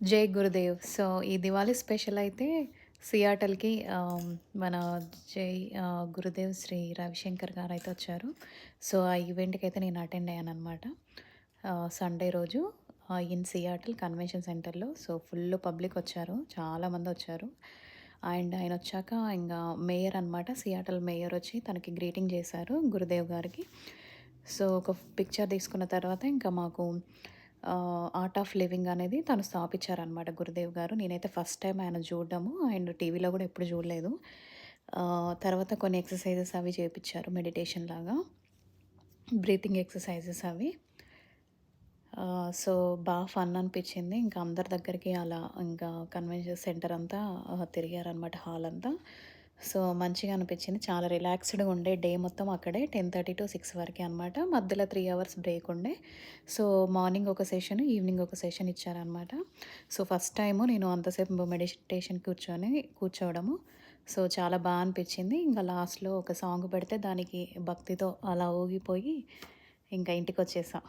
జై గురుదేవ్. సో, ఈ దివాళీ స్పెషల్ అయితే సియాటల్‌కి మన జై గురుదేవ్ శ్రీ రవిశంకర్ గారు అయితే వచ్చారు. సో, ఆ ఈవెంట్కి అయితే నేను అటెండ్ అయ్యాను అనమాట సండే రోజు ఇన్ సియాటల్ కన్వెన్షన్ సెంటర్‌లో. సో, ఫుల్ పబ్లిక్ వచ్చారు. చాలామందొచ్చారు. అండ్ ఆయన వచ్చాక ఇంకా మేయర్ అనమాట. సియాటల్ మేయర్ వచ్చి తనకి గ్రీటింగ్ చేశారు గురుదేవ్ గారికి. సో, ఒక పిక్చర్ తీసుకున్న తర్వాత ఇంకా మాకు ఆర్ట్ ఆఫ్ లివింగ్ అనేది తను స్థాపించారనమాట గురుదేవ్ గారు. నేనైతే ఫస్ట్ టైం ఆయన చూడడము అండ్ టీవీలో కూడా ఎప్పుడు చూడలేదు. తర్వాత కొన్ని ఎక్సర్సైజెస్ అవి చేపిచ్చారు మెడిటేషన్ లాగా. బ్రీతింగ్ ఎక్సర్సైజెస్ అవి. సో, బాగా ఫన్ అనిపించింది ఇంకా అందరి దగ్గరికి అలా ఇంకా కన్వెన్షన్ సెంటర్ అంతా తిరిగారనమాట హాల్ అంతా. సో, మంచిగా అనిపించింది చాలా రిలాక్స్‌డ్‌గా ఉండే డే మొత్తం అక్కడే 10:30-6 వరకే అనమాట. మధ్యలో త్రీ అవర్స్ బ్రేక్ ఉండే. సో, మార్నింగ్ ఒక సెషన్, ఈవినింగ్ ఒక సెషన్ ఇచ్చారనమాట. సో, ఫస్ట్ టైము నేను అంతసేపు మెడిటేషన్ కూర్చొని కూర్చోవడము. సో, చాలా బాగా అనిపించింది ఇంకా లాస్ట్‌లో ఒక సాంగ్ పెడితే దానికి భక్తితో అలా ఊగిపోయి ఇంకా ఇంటికి వచ్చేసాం